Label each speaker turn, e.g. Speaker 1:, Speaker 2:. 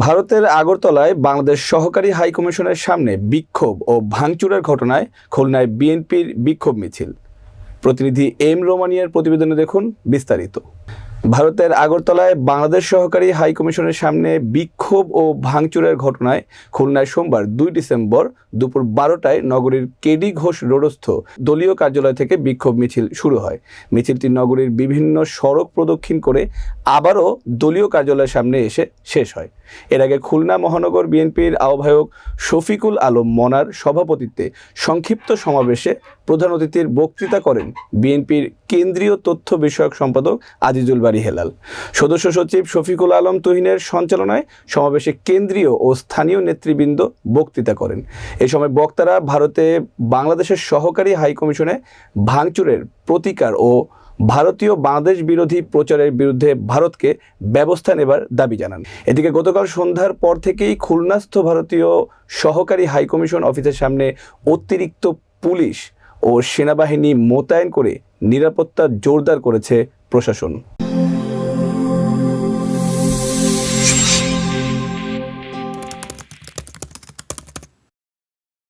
Speaker 1: ভারতের আগরতলায় বাংলাদেশ সহকারী হাইকমিশনের সামনে বিক্ষোভ ও ভাঙচুরের ঘটনায় খুলনায় বিএনপির বিক্ষোভ মিছিল। প্রতিনিধি এম রোমানিয়ার প্রতিবেদনে দেখুন বিস্তারিত। ভারতের আগরতলায় বাংলাদেশ সহকারী হাইকমিশনের সামনে বিক্ষোভ ও ভাঙচুরের ঘটনায় খুলনায় সোমবার দুই ডিসেম্বর দুপুর বারোটায় নগরীর কেডি ঘোষ রোডস্থ দলীয় কার্যালয় থেকে বিক্ষোভ মিছিল শুরু হয়। মিছিলটি নগরীর বিভিন্ন সড়ক প্রদক্ষিণ করে আবারও দলীয় কার্যালয়ের সামনে এসে শেষ হয়। এর আগে খুলনা মহানগর বিএনপির আহ্বায়ক শফিকুল আলম মনার সভাপতিত্বে সংক্ষিপ্ত সমাবেশে প্রধান অতিথির বক্তৃতা করেন বিএনপির কেন্দ্রীয় তথ্য বিষয়ক সম্পাদক আজিজুল বাড়ি হেলাল। সদস্য সচিব শফিকুল আলম তুহিনের সঞ্চালনায় সমাবেশে কেন্দ্রীয় ও স্থানীয় নেতৃবৃন্দ বক্তৃতা করেন। এ সময় বক্তারা ভারতে বাংলাদেশের সহকারী হাইকমিশনে ভাঙচুরের প্রতিকার ও ভারতীয় বাংলাদেশ বিরোধী প্রচারের বিরুদ্ধে ভারতকে ব্যবস্থা নেবার দাবি জানান। এদিকে গতকাল সন্ধ্যার পর থেকেই খুলনাস্থ ভারতীয় সহকারী হাইকমিশন অফিসের সামনে অতিরিক্ত পুলিশ ও সেনাবাহিনী মোতায়েন করে নিরাপত্তা জোরদার করেছে প্রশাসন।